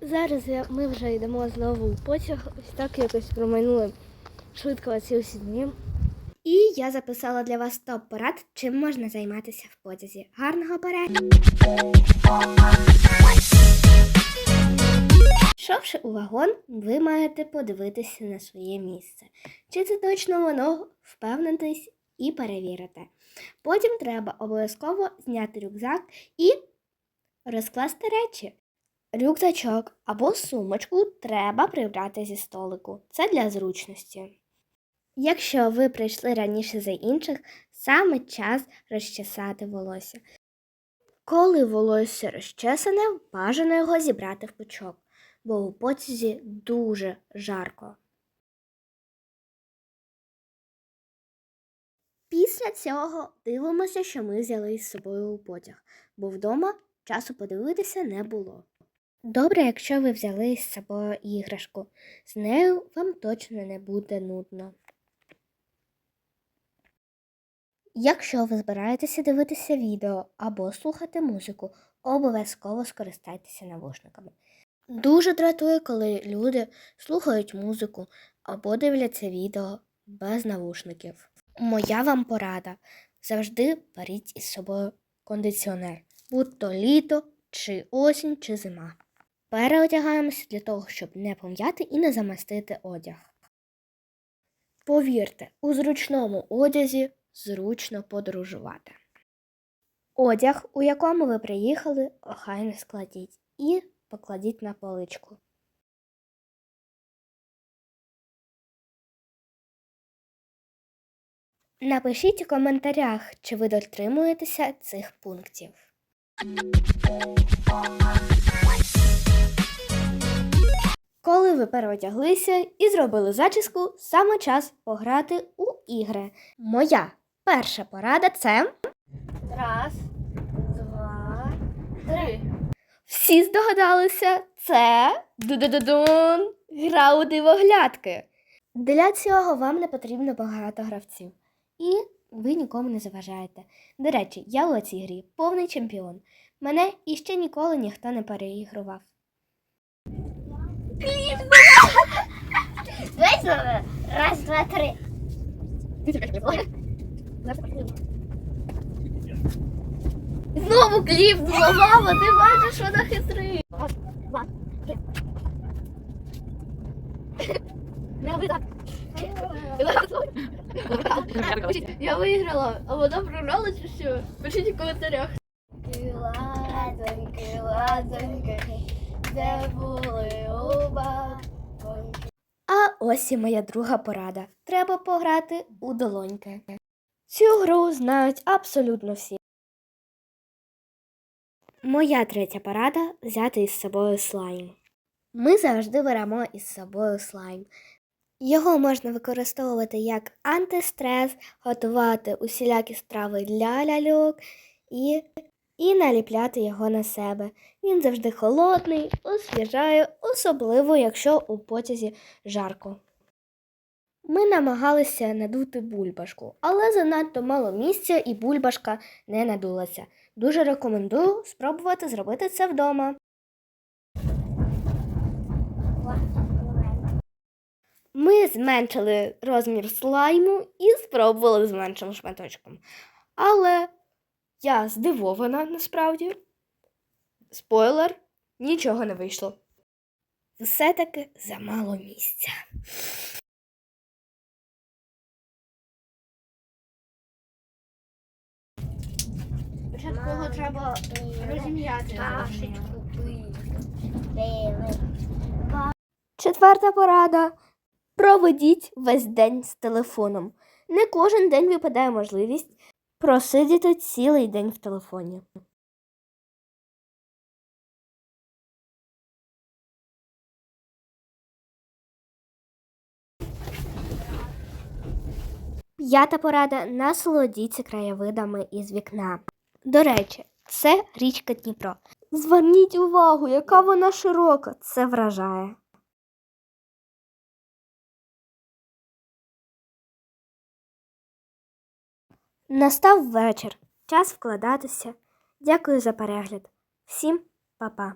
Зараз я- ми вже йдемо знову у потяг. Ось так якось промайнули швидко ці усі дні. І я записала для вас топ порад, чим можна займатися в потязі. Гарного перегляду! Йшовши у вагон, ви маєте подивитися на своє місце. Чи це точно воно впевнитись і перевірити. Потім треба обов'язково зняти рюкзак і розкласти речі. Рюкзачок або сумочку треба прибрати зі столику. Це для зручності. Якщо ви прийшли раніше за інших, саме час розчесати волосся. Коли волосся розчесане, бажано його зібрати в пучок, бо у потязі дуже жарко. Після цього дивимося, що ми взяли із собою у потяг, бо вдома часу подивитися не було. Добре, якщо ви взяли із собою іграшку, з нею вам точно не буде нудно. Якщо ви збираєтеся дивитися відео або слухати музику, обов'язково скористайтеся навушниками. Дуже дратує, коли люди слухають музику або дивляться відео без навушників. Моя вам порада завжди беріть із собою кондиціонер, будь то літо, чи осінь, чи зима. Переодягаємося для того, щоб не пом'яти і не замастити одяг. Повірте, у зручному одязі зручно подорожувати. Одяг, у якому ви приїхали, охайно складіть і покладіть на поличку. Напишіть у коментарях, чи ви дотримуєтеся цих пунктів. Коли ви переодяглися і зробили зачіску, саме час пограти у ігри. Моя перша порада це. Раз, два, три. Всі здогадалися, це ду-ду-ду-дун, гра у дивоглядки. Для цього вам не потрібно багато гравців. І ви нікому не заважаєте. До речі, я у цій грі повний чемпіон. Мене іще ніколи ніхто не переігрував. Давай снова. Раз, два, три. Знову кліп зламала, ти бачиш, вона хитрий. Я виграла, а вона програла чи що? Пишіть у коментарях. Ладоньки, ладоньки, де були А ось і моя друга порада. Треба пограти у долоньки. Цю гру знають абсолютно всі. Моя третя порада взяти із собою слайм. Ми завжди беремо із собою слайм. Його можна використовувати як антистрес, готувати усілякі страви для ляльок і наліпляти його на себе. Він завжди холодний, освіжає, особливо якщо у потязі жарко. Ми намагалися надути бульбашку, але занадто мало місця і бульбашка не надулася. Дуже рекомендую спробувати зробити це вдома. Ми зменшили розмір слайму і спробували з меншим шматочком. Але я здивована насправді. Спойлер, нічого не вийшло. Все-таки замало місця. Спочатку його треба розім'яти. Четверта порада. Проведіть весь день з телефоном. Не кожен день випадає можливість просидіти цілий день в телефоні. П'ята порада насолодіться краєвидами із вікна. До речі, це річка Дніпро. Зверніть увагу, яка вона широка. Це вражає. Настав вечір. Час вкладатися. Дякую за перегляд. Всім па-па.